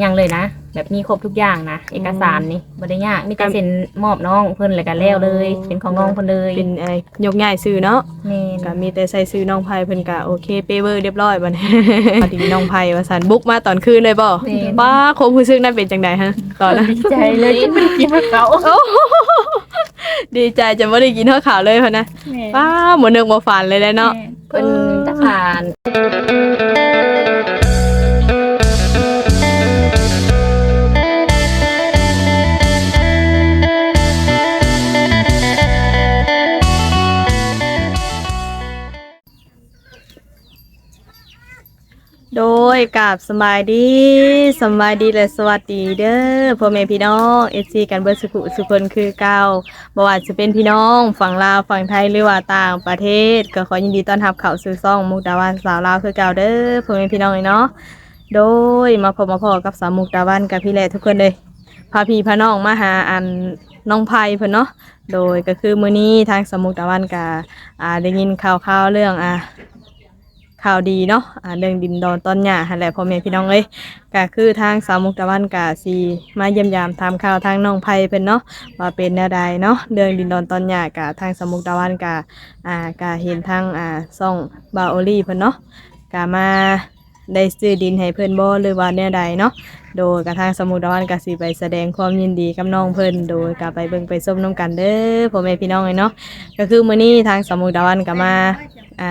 หยังเลยนะ แบบมีครบทุกอย่างนะเอกสารนี่บ่ได้ยากมีแต่เซ็นมอบน้องเพิ่นแล้วก็แล้วเลย เป็นของน้องเพิ่นเลยเป็นอะไรยกง่ายซื้อเนาะแม่นก็มีแต่ใส่ซื้อน้องไผ่เพิ่นก็โอเคเปเวอร์เรียบร้อยบัดนี้พอดีน้องไผ่ว่าซั่นบุกมาตอนคืนเลยบ่ป้าคมรู้สึกนั้นเป็นจังไดฮะตอนนั้นดีใจเลยจนไม่ได้กินข้าวเขาดีใจจะบ่ได้กินข้าวขาวเลยพุ่นนะป้าหมดนึกบ่ฝันเลยแหละเนาะเพิ่นทหาร ดกับสบายดีสบายดีและสวัสดีเด้อพ่อแม่พี่น้อง FC กันเบิดสุขุสุคนคือเก่าบ่ว่าจะเป็นพี่น้องฝั่งลาวฝั่งไทยหรือว่าต่างประเทศ ก็ขอยินดีต้อนรับเข้าสู่ซ่องมุกดาวันสาวลาวคือเก่าเด้อพ่อแม่พี่น้องเนาะโดยมาพบมาพอกับสาวมุกดาวันกับพี่แหละทุกคนเลยพาพี่พาน้องมาหาอันน้องไพเพิ่นเนาะโดยก็คือมื้อนี้ทางสมุกดาวันก็อ่าได้ยินข่าวๆเรื่องอ่า ข่าวดีเนาะอ่าเรื่องดินดอนต้นหญ้าหั่นแหละพ่อแม่พี่น้องเอ้ยก็คือทางสาวมุกตะวันกาสีมาเยี่ยมยามทำข่าวทางน้องไผ่เพิ่นเนาะว่าเป็นแนวใดเนาะเรื่องดินดอนต้นหญ้ากะทางสาวมุกตะวันกะอ่ากะเห็นทางอ่าซ่องบาโอลี่เพิ่นเนาะกะมาได้ซื้อดินให้เพิ่นบ่หรือว่าแนวใดเนาะ โดยกระทางสมุกตะวันกสิไปแสดงความยินดีกับน้องเพิ่นโดยกะไปเบิ่งไปส้มน้ำกันเด้อพ่อแม่พี่น้องเอ้ยเนาะ ก็คือมื้อนี้ทางสมุกตะวันกะมา อ่า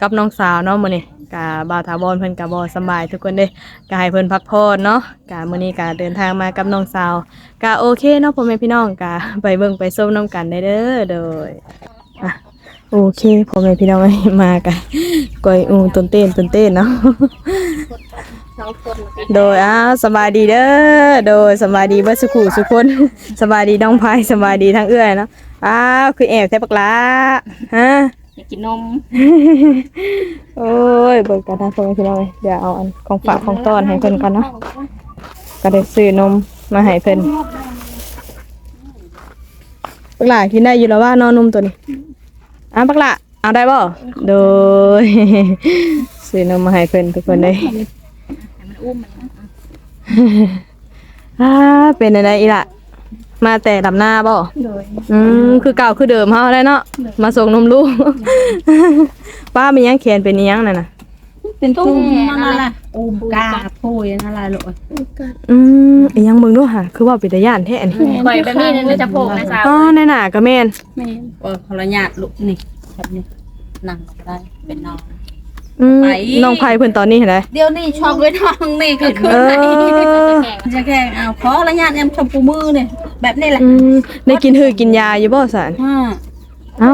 กับน้องสาวเนาะมื้อนี้กะบ่าวถาวรเพิ่นกะบ่สบายทุกคนเด้กะให้เพิ่นพักผ่อนเนาะกะมื้อนี้กะเดินทางมากับน้องสาวกะโอเคเนาะพ่อแม่พี่น้องกะไปเบิ่งไปส้มน้ำกันได้เด้อโดยอะโอเคพ่อแม่พี่น้องมากะก้อยอูต้นเต้นต้นเต้นเนาะโดยอ้าสบายดีเด้อโดยสบายดีเบ่สุขุสุคนสบายดีน้องพายสบายดีทั้งเอื้อยเนาะอ้าวคือแอบแท้ปักหลาฮะ อยากกินนมโอ้ยเบิกกันนะพ่อแม่พี่น้องเอ้ยเดี๋ยวเอาอันของฝากของต้อนให้เพิ่นก่อนเนาะก็ได้ซื้อนมมาให้เพิ่นปักหล่ากินได้อยู่แล้วว่านอนนมตัวนี้อะปักหล่าเอาได้บ่โดย ซื้อนมมาให้เพิ่นทุกคนเลยอ่าเป็นอะไรอีล่ะ มาแต่ดำหน้าบ่โดยอืมคือเก่าคือเดิมเฮาได้เนาะมาส่งนมลูก ป้ามีหยังแขนเป็นอิหยังนั่นน่ะ เป็นตุ้มนั่นแหละอุ้มกาพูยนั่นแหละลูกอืมอิหยังเบิ่งดูค่ะ คือว่าเป็นตาย่านแท้อันนี้ข่อยแบบนี้นี่จะโผล่นะสาวอ๋อในหน้าก็แม่นแม่เออขออนุญาตลูกนี่แบบนี้นั่งก็ได้เป็นน้อง อืมไป น้องไผเพิ่นตอนนี้เห็นไหมเดี๋ยวนี้ชอบด้วยน้องนี่ก็คือเออจะแข่งเอาขออนุญาตแอมชมพูมือเนี่ยแบบนี้แหละอืมได้กินหือกินยาอยู่บ่สันอ่าเอ้า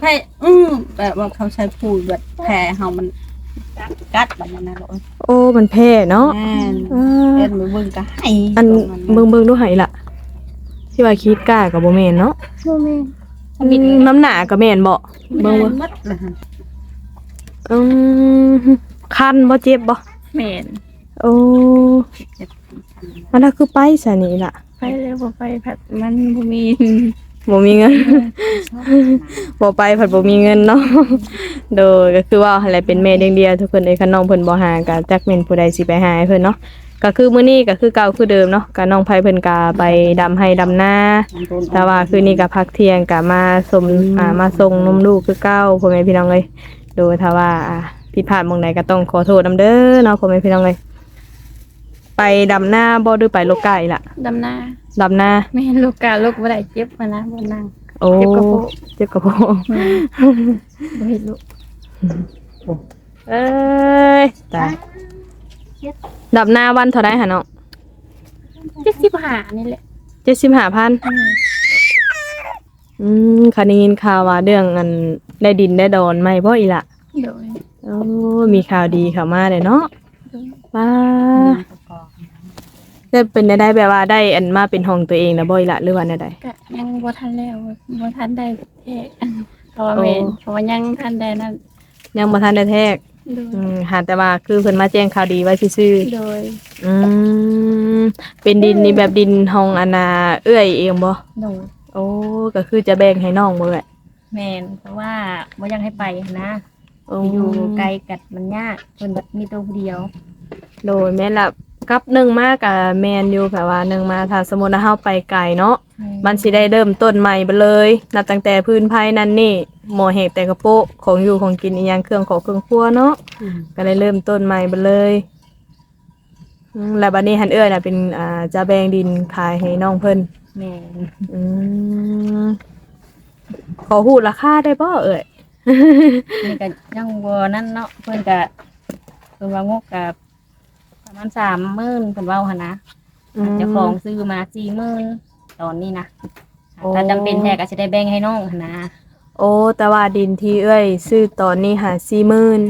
แพ้อืมแบบว่าเขาใช้พูดแบบแพ้เฮามันกัดแบบนั้นนะลูกโอ้มันแพ้เนาะแม่นอ่าเอ็นมือเบิ่งก็ให้อันเบิ่งเบิ่งดูให้ล่ะที่ว่าคิดกล้าก็บ่แม่นเนาะอืมน้ำหนาก็แม่นบ่เบิ่เบิ่งงว่าว่ามัดเลยฮะ อืมคันบ่เจ็บบ่แม่นโอ้มันน่ะคือไปซะนี่ล่ะไปเลยบ่ไปผัดมันบ่มีบ่มีเงินบ่ไปผัดบ่มีเงินเนาะโดยก็คือว่าอะไรเป็นแม่เลี้ยงเดียวทุกคนเอ้ยคันน้องเพิ่นบ่หาก็จักแม่นผู้ใดสิไปหาให้เพิ่นเนาะก็คือมื้อนี้ก็คือเก่าคือเดิมเนาะก็น้องไผเพิ่นก็ไปดำให้ดำนาแต่ว่าคืนนี้ก็พักเที่ยงก็มาสมอ่ามาส่งนมลูกคือเก่าพ่อแม่พี่น้องเอ้ย โดยถ้าว่าอ่าผิดพลาดหม่องใดก็ต้องขอโทษนํเด้อเนาะพ่อแม่พี่น้องเอ้ยไปดำนาบ่หรือไปโลกไก่ล่ะดำหน้าดำนาไม่เห็นลูกกาลูกบ่ได้เจ็บมานะบ่นั่ง โอ้เจ็บกระโปง เจ็บกระโปงบ่เห็นลูกเอ้ยตายดับหน้าวันเท่าไรหะเนาะเจ็ดสิบห้านี่แหละเจ็ดสิบห้าพัน อืมคันได้ยินข่าวว่าเรื่องอันได้ดินได้ดอนไหมพ่ออีละโดยโอ้มีข่าวดีเข้ามาเลยเนาะว้าได้เป็นได้ได้แบบว่าได้อันมาเป็นห้องตัวเองนะบ่อีละหรือว่าแนวใดก็ยังบ่ทันแล้วบ่ทันได้แท้เพราะว่าแม่นโอ้เพราะว่ายังทันได้นั่นยังบ่ทันได้แทกโดยอืมหาแต่ว่าคือเพิ่นมาแจ้งข่าวดีไว้ซื่อโดยๆอืมเป็นดินนี่แบบดินห้องอนาเอื้อยเองบ่โดยโอ้ก็คือจะแบ่งให้น้องบ่แหละแม่นเพราะว่าบ่อยากให้ไปนะโอ้อยู่ไกลกัดมันยากเพิ่นแบบมีตัวผู้เดียวโดยแม่นละกับหนึ่งมากกับแมนอยู่แบบว่าหนึ่งมาถ้าสมมุติว่าเฮาไปไกลเนาะมันสิได้เริ่มต้นใหม่ไปเลย นับตั้งแต่พื้นภายนั่นนี่หมอเหกแต่กระโปะของอยู่ของกินอีหยังเครื่องของเครื่องครัวเนาะก็เลยเริ่มต้นใหม่ไปเลยอืมแล้วบัดนี้หันเอื้อยน่ะเป็นอ่าจะแบ่งดินขายให้น้องเพิ่น แม่นอืมขอฮู้ราคาได้บ่เอ้ยนี่ก็ยังบ่นั่นเนาะเพิ่นก็เพิ่นว่างบกับประมาณ30,000เพิ่นเว้าหั่นนะเจ้าของซื้อมา40,000ตอนนี้นะถ้าจำเป็นแท้ก็สิได้แบ่งให้น้องหั่นนะโอ้แต่ว่าดินที่เอ้ยซื้อตอนนี้หา40,000แม่น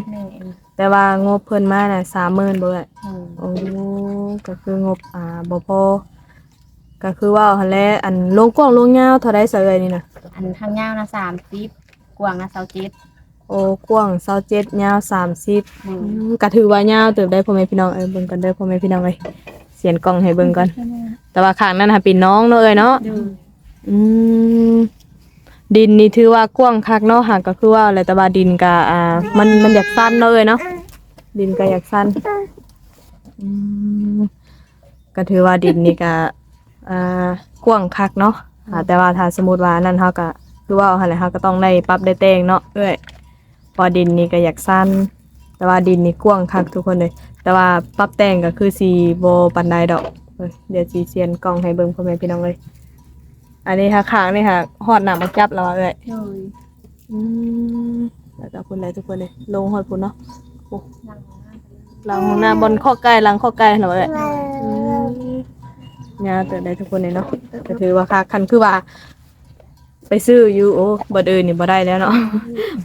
แต่ว่างบเพิ่นมาน่ะ30,000บ่เอ้ยอืมโอ้ก็คืองบอ่าบ่พอ ก็คือว่าหั่นแหละอันลงกว้างลงยาวเท่าใดซะเอ้ยนี่น่ะอันทางยาวนะ30กว้างนะ27โอ้กว้าง27ยาว30อือืมมก็ถือว่ายาวเติบได้พ่อแม่พี่น้องเอ้ยเบิ่งกันเด้อพ่อแม่พี่น้องเอ้ยเสียนกล้องให้เบิ่งก่อนแต่ว่าข้างนั้นน่ะเป็นน้องเนาะเอ้ยเนาะ ดูอืมดินนี่ถือว่ากว้างคักเนาะหากก็คือว่าอะไรแต่ว่าดินก็อ่า มันมันอยากสั้นเนาะเอ้ยเนาะดินก็อยากสั้นอืมก็ถือว่าดินนี่ก็ อ่ากว้างคักเนาะอ่าแต่ว่าถ้าสมมุติว่านั่นเฮาก็คือว่าหั่นแหละเฮาก็ต้องได้ปรับได้แต่งเนาะเอ้ยเพอดินนี่ก็อยากสั้นแต่ว่าดินนี่กว้างคักทุกคนเลย แต่ว่าปรับแต่งก็คือสีโบปันไดดอกเอ้ยเดี๋ยวสีเซียนกล้องให้เบิ่งพ่อแม่พี่น้องเลย อันนี้ค่ะค้างนี่ค่ะฮอดหนามาจับแล้วอะเอ้ยโดยอืมแล้วก็คุณเลยทุกคนเลยลงฮอดคุณเนาะโอ้นั่งหลังของหน้าบนข้อใกล้หลังข้อใกล้เหรอเอ้ยอืม เนี่ยเติได้ทุกคนเลยเนาะก็ถือว่าค่ะคันคือว่า ไปซื้ออยู่โอ้บ่เดินนี่บ่ได้แล้วเนาะ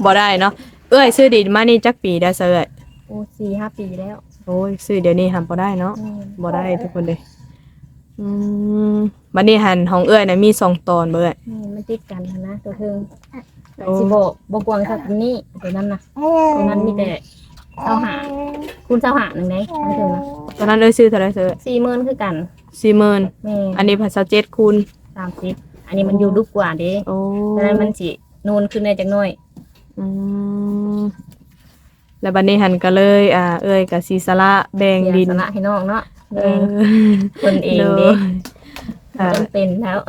บ่ได้เนาะเอ้ยซื้อดินมานี่จักปีได้วเสยโอ้สี่ห้าปีแล้วโอ้ยซื้อเดี๋ยวนี้หันบ่ได้เนาะอืมบ่ได้ทุกคนเลยอืมบัดนี้หันของเอ้ยน่ะมีสองตอนเบ่เอ้ยนี่มันติดกันนะตัวเทิงแต่โอ้สิบบ่กวางสักนี้ตัวนั้นนะตัวนั้นมีแต่เสาหาคุณเสาหาหนึ่งไหนมันถึงนะตอนนั้นเอ้ยซื้อเท่าไหร่เสยสี่หมื่นคือกัน 40,000แม่อันนี้ภาษาเจ็ดคูณสามสิบอันนี้มันอยู่ดุกกว่าเด้โอ้ดังนั้นมันสินูนขึ้นได้จักหน่อย อืมแล้วบัดนี้หันก็เลย อ่า เอ้ยกับซีสละแบ่งเสียดินสละให้น้องเนาะเอแบ่งอตนเองโดเด้ยค่ะจำเป็นแล้ว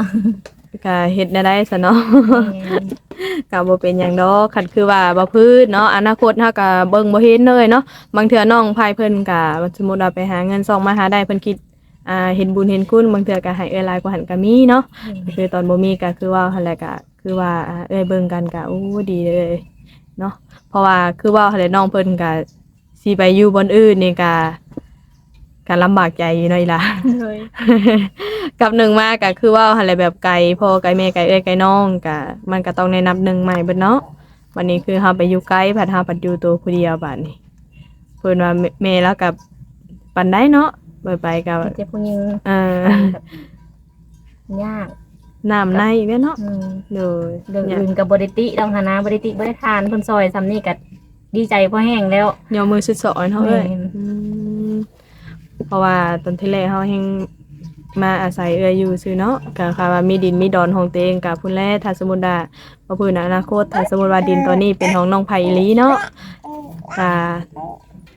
ก็เฮ็ดแนวได้ซะเนาะแม่นก็บ่เป็นหยังดอกคันคือว่าบ่พืชเนาะอนาคตเฮาก็เบิ่งบ่เห็นเลยเนาะบางเทื่อน้องพายเพิ่นก็สมมุติว่าไปหาเงินส่งมาหาได้เพิ่นคิด อ่าเห็นบุญเห็นคุณบางเทื่อก็ให้เอ้ยหลายกว่าหันก็มีเนาะคือตอนบ่มีก็คือว่าหั่นแหละก็คือว่าอ่าเอ้ยเบิ่งกันก็โอ้ดีเลยเนาะเพราะว่าคือว่าหั่นแหละน้องเพิ่นก็สิไปอยู่บนอื่นนี่ก็ก็ลำบากใจอยู่เนาะอีหล่ะ เลยกับหนึ่งมาก็คือว่าหั่นแหละแบบไกลพ่อไกลแม่ไกลเอ้ยไกลน้องก็มันก็ต้องแนะนำหนึ่งใหม่เบิดเนาะวันนี้คือเฮาไปอยู่ไกลผัดเฮาผัดอยู่ตัวผู้เดียวบัดนี้เพิ่นว่าแม่แม่แล้วกับปานใดเนาะ ไปไปก็เจ็บผู้หญิงเออยากน้ำในอีกแล้วเนาะอืมโดยเรื่องอื่นกับบริติต้องหานะบริติบริทานคนซอยซ้ำนี่ก็ดีใจเพราะแห้งแล้ว ยอมมือสุดสอนเฮาเอ้ยแม่น อืมเพราะว่าตอนที่แรกเฮาแฮงมาอาศัยเอื้อยอยู่ซื่อเนาะก็ค่ะว่ามีดินมีดอนของตัวเองกับพุ่นแลถ้าสมมุติว่าบ่พื้นอนาคตถ้าสมมุติว่าดินตัวนี้เป็นของน้องไผอีหลีเนาะก็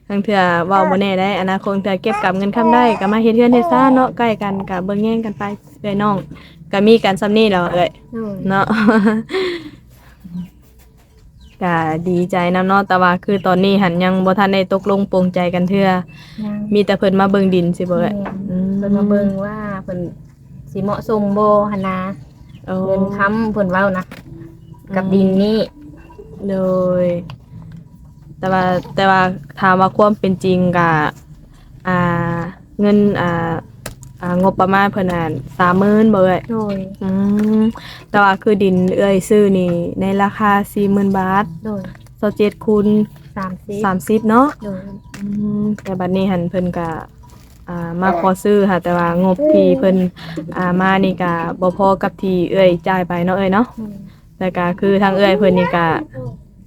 ทั้งเทื่อเว้าบ่แน่ได้อนาคตเทื่อเก็บกับเงินคำได้ก็มาเฮ็ดเฮือนเฮ็ดซ่านเนาะใกล้กันก็เบิ่งแย่งกันไปเอ้อยน้องก็มีกันซ้ำนี้แล้วเอ้ยเนาะ ก็ดีใจนำเนาะแต่ว่าคือตอนนี้หันยังบ่ทันได้ตกลงปรงใจกันเทื่อยังมีแต่เพิ่นมาเบิ่งดินสิเบิ่แม่อืมเพิ่นมาเบิ่งว่าเพิ่นสิเหมาะสมบ่หั่นนะโอ้เงินค้ำเพิ่นเว้านะกับดินนี่ โดย แต่ว่าแต่ว่าถามว่าความเป็นจริงก็อ่าเงินอ่าอ่างบประมาณเพิ่นน่ะ30,000บ่เอ้ยโดยอืมแต่ว่าคือดินเอ้ยซื้อนี่ในราคา40,000บาทโดย27คูณ30 30เนาะโดยอืมแต่บัดนี้หันเพิ่นก็อ่ามาขอซื้อค่ะแต่ว่างบที่เพิ่นอ่ามานี่ก็บ่พอกับที่เอ้ยจ่ายไปเนาะเอ้ยเนาะอืมแล้วก็คือทางเอ้ยเพิ่นนี่ก็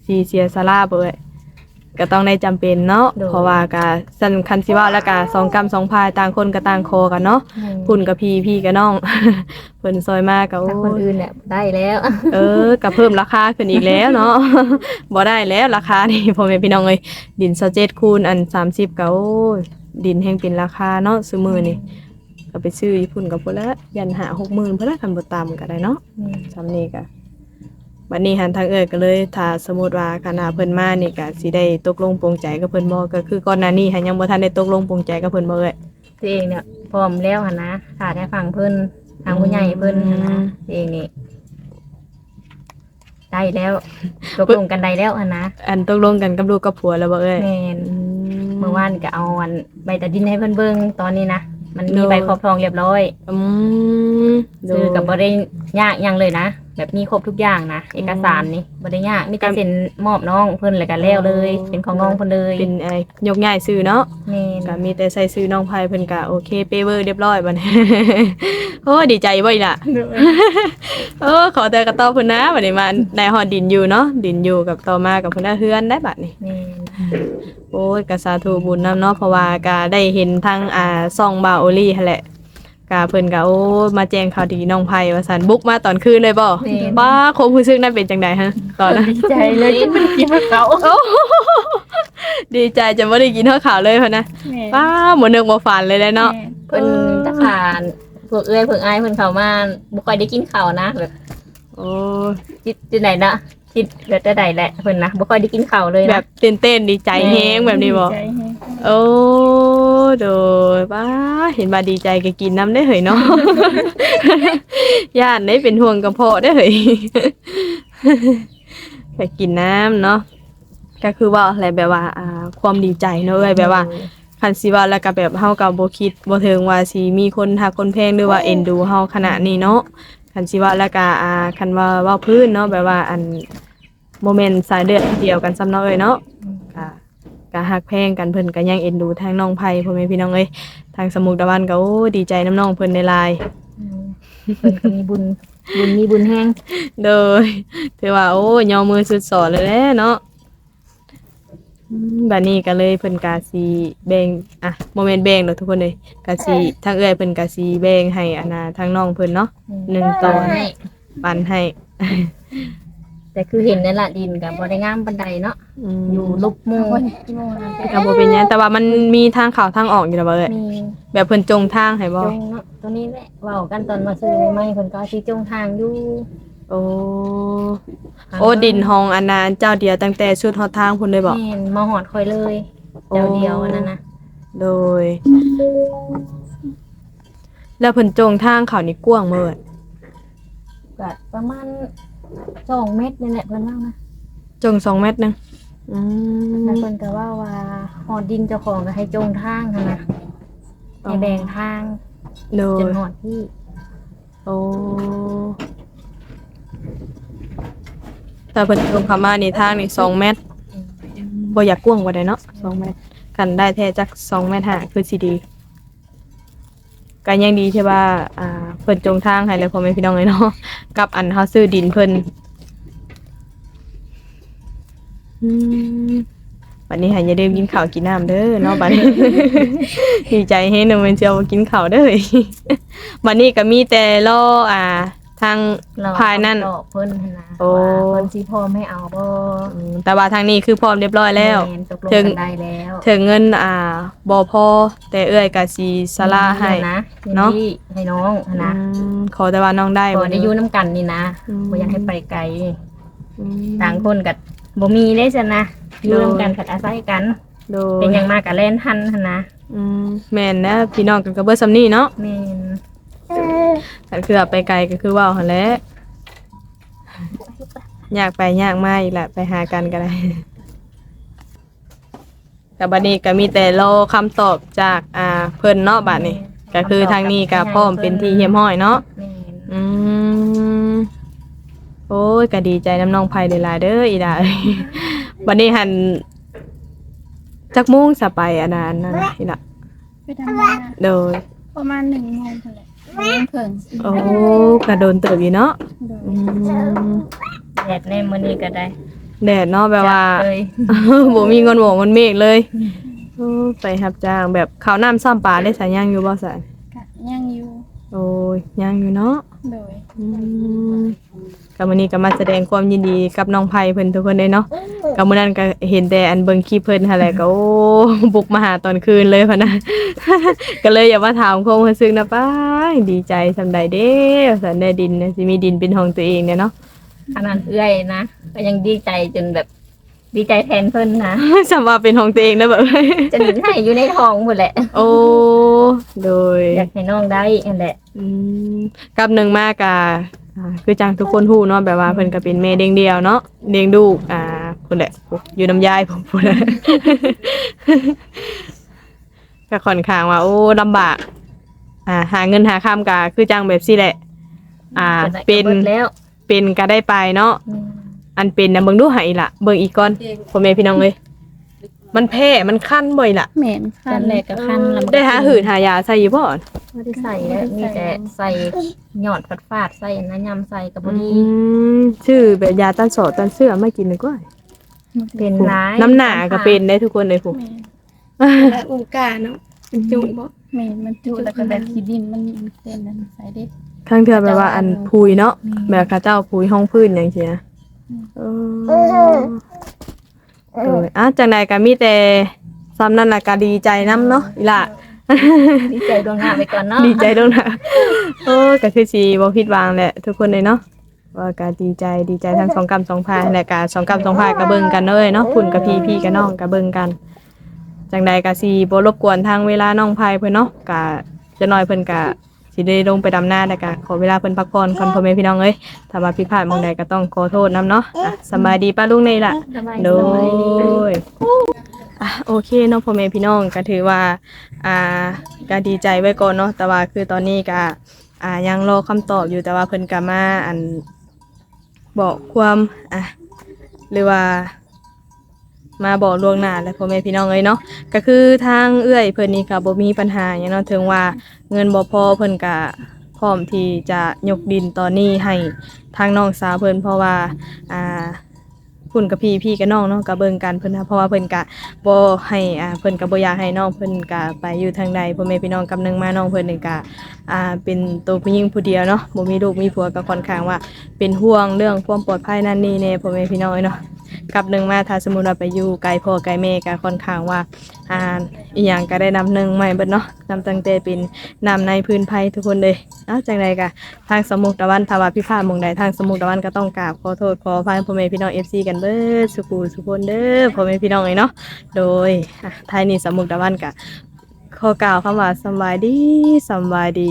สิเสียสละบ่เอ้ย ก็ต้องได้จำเป็นเนาะเพราะว่าก็สำคัญสิว่าแล้วก็สองกรรมสองพายต่างคนก็ต่างคอกันเนาะแม่พุ่นกับพี่พี่กับน้อง เพิ่นซอยมาก็โอ้ถ้าคนอื่นแหละได้แล้วเออก็เพิ่มราคาขึ้นอีกแล้วเนาะ บ่ได้แล้วราคานี่พ่อแม่พี่น้องเอ้ยดิน27คูณอัน 30ก็โอ้ยดินแห่งเป็นราคาเนาะซื้อมือนี่ก็ไปซื้อญี่ปุ่นกับพุ่นละยันหา60,000เพิ่นละคันบ่ตามก็ได้เนาะนี่สำนี้ก็ บัดนี้หันทางเอ่ยก็เลยถ้าสมมุติว่าคณะเพิ่นมานี่ก็สิได้ตกลงปรงใจกับเพิ่นบ่ก็คือก่อนหน้านี้หันยังบ่ทันได้ตกลงปรงใจกับเพิ่นบ่เอ่ยตัวเองเนี่ยพร้อมแล้วหั่นนะขาดให้ฟังเพิ่นทางผู้ใหญ่เพิ่นหั่นนะตัวเองนี่ได้แล้วตกลงกันได้แล้วหั่นนะอันตกลงกันกับลูกกับผัวแล้วบ่เอ่ยแม่นอืเมื่อวานก็เอาอันใบตัดดินให้เพิ่นเบิ่งตอนนี้นะมันมีโดยใบครอบครองเรียบร้อยอืมซื้อกับบ่ได้ยากหยังเลยนะ แบบมีครบทุกอย่างนะเอกสารนี่บ่ได้ยากมีแต่เซ็นมอบน้องเพิ่นแล้วก็แล้วเลย เป็นของน้องเพิ่นเลยเป็นไอ้ยกย้ายซื้อเนาะแม่นก็มีแต่ใส่ซื้อน้องไผเพิ่นก็โอเคเปเวอร์เรียบร้อยบัดนี้ โอ้ดีใจบ่อีหล่ะ เออขอแต่กระตอบเพิ่นนะบัดนี้มาในฮอดดินอยู่เนาะดินอยู่กับต่อมากับเพิ่นน่ะเฮือนได้บัดนี้ แม่นโอ้ยกสาธุบุญนำเนาะเพราะว่าก็ได้เห็นทั้งอ่าซองบาโอลี่หั่นแหละ กาเพิ่นก็โอ้มาแจ้งข่าวดีน้องไผว่าซั่นบุกมาตอนคืนเลยบ่ป้าคงรู้สึกนั้นเป็นจังไดฮะ ตอนนั้นดีใจเลยที่มันกินเขาโอ้ดีใจจนบ่ได้กินข้าวขาวเลยพุ่นนะแม่ป้าบ่นึกบ่ฝันเลยแหละเนาะ เพิ่นตะขานพวกเอ้ยพวกอ้ายเพิ่นเข้ามาบ่ค่อยได้กินข้าวนะแบบโอ้จิตจิตไหนนะ จิตแบบจะใดแหละเพิ่นนะบ่ค่อยได้กินข้าวเลยแบนะบตื่นเต้นดีใจแฮงแบบนี้บ่ดีใจแฮงโอ้โดยป้าเห็นมาดีใจก็กินน้ำได้เหยเนาะ ญาติได้เป็นห่วงกระเพาะได้เหยไปกินน้ำเนาะก็คือว่าอะไรแบบว่าอ่าความดีใจเนาะเอ้ยแบบว่า คันสิว่าแล้วก็แบบเฮากับบ่คิดบ่ถึงว่าสิมีคนหักคนแพงหรือว่าเอ็นดูเฮาขนาดนี้เนาะ คันสิว่าแล้วก็อ่าคันว่าเว้าพื้นเนาะแบบว่าอันโมเมนต์สายเลือดเดียวกันซ้ำเนาะเอ้ยเนาะก็ก็ฮักแพงกันเพิ่นก็ยังเอ็นดูทางน้องไผ่พ่อแม่พี่น้องเอ้ยทางสมุกตะวันก็โอ้ดีใจน้ำน้องเพิ่นในไลน์อืมเพิ่นก็มีบุญบุญมีบุญแห้งโดยถือว่าโอ้ยอมมือสุดสอนเลยแหละเนาะอืม บัดนี้ก็เลยเพิ่นก็สิแบ่งอะโมเมนต์แบ่งเนาะทุกคนเลยก็สิทางเอื้อยเพิ่นก็สิแบ่งให้อันน่ะทางน้องเพิ่นเนาะหนึ่งตอนให้ปันให้ แต่คือเห็นนั่นละดินกับบ่ได้งามบันไดเนาะอืมอยู่ลุกหมูโอ้ยกี่โมงแล้วก็บ่เป็นหยังแต่ว่ามันมีทางเข้าทางออกอยู่แล้วบ่เอ้ยมีแบบเพิ่นจงทางให้บ่จงเนาะตัวนี้แหละเว้ากันตอนมาซื้อใหม่ๆเพิ่นก็สิจงทางอยู่ โอ้โอ้ดินห้องอันนั้นเจ้าเดียวตั้งแต่ชุดฮอดทางพุ่นเลยบอก แม่นมาหอดคอยเลยเจ้าเดียวอันนั้นนะโดย แล้วเพิ่นจงทางเขานี่กว้างเมิดก็ประมาณ2เมตรนี่แหละเพิ่นว่านะจงสองเมตรหนึงอืมแล้วเพิ่นก็ว่าว่าหอดดินเจ้าของก็ให้จงทางหั่นนะให้แบ่งทางโดจยนหอดที่โอ้ แต่เพิ่นจงเข้ามานี่ทางนี่สองเมตรบ่อยากกว้างกว่าใดเนาะสองเมตร กันได้แท้จักสองเมตรห้าคือสิดีกันยังดีใช่ว่าอ่าเพิ่นจงทางให้แล้วพ่อแม่พี่น้องเลยเนาะกับอันเฮาซื้อดินเพิ่นอืมวันนี้หายอย่าลืมกินข้าวกินน้ำเด้อเนาะบัดนี้ ดีใจให้หนูเป็นเจียวกินข้าวเด้อบัดนี้ก็มีแต่รออ่า ทางเราภายนั่นตอบเพิ่นหั่นนะโอ้ ว่าเพิ่นสิพร้อมให้เอาบ่อืมแต่ว่าทางนี้คือพร้อมเรียบร้อยแล้ว ม่นตกลงถึง กันได้แล้วถึงเงินอ่าบ่พอแต่เอื้อยก็สิสละให้ นะเนาะ ที่ให้น้องหั่นนะอืมขอแต่ว่าน้องได้พอได้อยู่น้ำกันนี่นะอืมบ่อยากให้ไปไกลอืม ต่างคนก็บ่มีเลยซั่นนะอยู่โดยน้ำกันกัดอาศัยกัน โดยเป็นหยังมากก็เล่นทันหั่นนะอืมแม่นนะพี่น้องกันก็เบิดซำนี้เนาะ แม่น แต่คือไปไกลก็คือเว่าหั่นแหละอยากไปอยากมาอีกแหละไปหากันก็ได้กับบัดนี้ก็มีแต่รอคำตอบจากอ่าเพิ่นเนาะบัดนี้ก็คือทางนี้ก็พร้อมเป็นที่เฮียมห้อยเนาะ แม่นอืมโอ้ยก็ดีใจน้ำน้องไผ่หลายๆเด้ออีดาเอ้ยบัดนี้หันจักโมุ่งสะไปอันนั้นนั่นน่ะอีดาไปทำงานโดยประมาณหนึ่งโมงเท่าไหร่ห นึ่งเพิ่งโอ้กระโดนเติบอยู่เนาะโดยอืมแดดในมื้อนี้ก็ได้แดดเนาะแบบว่าจัดเลยบ่มีเงินหวงเงินเมฆเลยโอ้ไปรับจ้างแบบข้าวน้ำซ้ำปลาได้สายย่างอยู่บ่สายกะยังอยู่โอ้ยยังอยู่เนาะโดยอืม กับมื้อนี้ก็มาแสดงความยินดีกับน้องไผเพิ่นทุกคนเลยเนาะกับมื้อนั้นก็เห็นแต่อันเบิ่งคลิปเพิ่นหั่นแหละก็โอ้บุกมาหาตอนคืนเลยพะนะก็เลยอยากมาถามความรู้สึกนะป้ายดีใจสำใดเด้อสันได้ดินเนี่ยสิมีดินเป็นของตัวเองเนี่ยเนาะขนาดเอื้อยนะก็ยังดีใจจนแบบดีใจแทนเพิ่นนะจำว่าเป็นของตัวเองนะแบบจนให้อยู่ในท้องหมดแหละ โอ้ โดย อยากให้น้องได้นั่นแหละ อืมกับหนึ่งมากอะ อ่าคือจังทุกคนฮู้เนาะแบบว่าเพิ่นก็เป็นแม่เด้งเดียวเนาะเลี้ยงลูกอ่าพุ่นแหละอยู่น้ำยายผมพุ่นแหละ ก็ค่อนข้างว่าโอ้ลำบาก อ่า หาเงินหาค่ำก็คือจังแบบซี่แหละ อ่า เป็นจะได้กระบิดแล้วเป็นก็ได้ไปเนาะอืมอันเป็นนะเบิ่งดูให้ล่ะ เบิ่งอีกก่อนพ่อแม่พี่น้องเอ้ย มันแพ้มันคันบ่อยล่ะแม่นตคัอนนแรกก็คันแล้วมันได้หาหืดหายาใส่อยู่บ่ไม่ได้ใส่แล้วมีแต่ใส่หยอดฟาดฟาดๆใส่น้ำยำใส่กับพอดีอืมชื่อแบบยาต้านโสดต้านเสื้อไม่กินดีกว่าเป็นร้ายน้ำหนาก็เป็นได้ทุกคนเลยผู้แม่นและอูกาเนาะเป็นจุบ่แม่นมันจุแล้วก็แบบขี้ดินมันเต้นนั่นใส่เด้ข้างเทือแบบว่าอันพุยเนาะแบบข้าเจ้าพุยห้องพื้นอย่างเงี้ยเออ โดยอะจังใดก็มีแต่ซ้ำนั่นน่ะก็ดีใจน้ำเนาะอีหล่ะ ดีใจดวงหน้าไปก่อนเนาะดีใจด้วยนะโอ้ก็คือสีบ่ผิดหวังแหละทุกคนเลยเนาะว่าก็ดีใจดีใจทั้งสองกรรมสองพายและก็สองกรรมสองพายก็เบิ่งกันเลยเนาะคุณกับพี่พี่กับน้องก็เบิ่งกันจังใดก็สิบ่รบกวนทางเวลาน้องพายเพิ่นเนาะก็จะน้อยเพิ่นก็ สิได้ลงไปดำนาแล้วก็ขอเวลาเพิ่นพักผ่อนก่อนพ่อแม่พี่น้องเอ้ยถ้าว่าผิดพลาดหมองใดก็ต้องขอโทษนํเนาะอะสำบายดีป้าลุงนี่ล่ะ สบายโดสบายดี ยอะโอเคเนาะพ่อแม่พี่น้องก็ถือว่า อ่าก็ดีใจไว้ก่อนเนาะแต่ว่าคือตอนนี้ก็อ่ายังรอคำตอบอยู่แต่ว่าเพิ่นก็มาอันบอกความอะหรือว่า มาบอกล่วงหน้าแล้วพ่อแม่พี่น้องเลยเนาะก็คือทางเอื้อยเพิ่นนี่ก็บ่มีปัญหาหยังเนาะถึงว่าเงินบ่พอเพิ่นก็พร้อมที่จะยกดินตอนนี้ให้ทางน้องสาวเพิ่นเพราะว่าอ่าพุ่นกับพี่พี่กับน้องเนาะก็เบิ่งกันเพิ่นนะเพราะว่าเพิ่นก็บ่ให้อ่าเพิ่นก็บ่อยากให้น้องเพิ่นก็ไปอยู่ทางใดพ่อแม่พี่น้องกำนึงมาน้องเพิ่นนี่ก็อ่าเป็นตัวผู้หญิงผู้เดียวเนาะบ่มีลูกมีผัวก็ค่อนข้างว่า เป็นห่วงเรื่องความปลอดภัยนั่นนี่แน่พ่อแม่พี่น้องเนาะ กับหนึ่งมาถ้าสมมุติว่าไปอยู่ไกลพ่อไกลแม่ก็ค่อนข้างว่าอ่าอีหยังก็ได้นำหนึ่งใหม่เบิดเนาะนำตั้งแต่เป็นนำในพื้นภัยทุกคนเลยเอ้าจังไดก็ทางสมุกตะวันถ้าว่าพิพาทหมองใดทางสมุกตะวันก็ต้องกราบขอโทษขออภัยพ่อแม่พี่น้อง FC กันเบิดสุกูสุคนเด้อพ่อแม่พี่น้องเลยเนาะโดยอะท้ายนี้สมุกตะวันก็ขอกล่าวคำว่าสบายดีสบายดี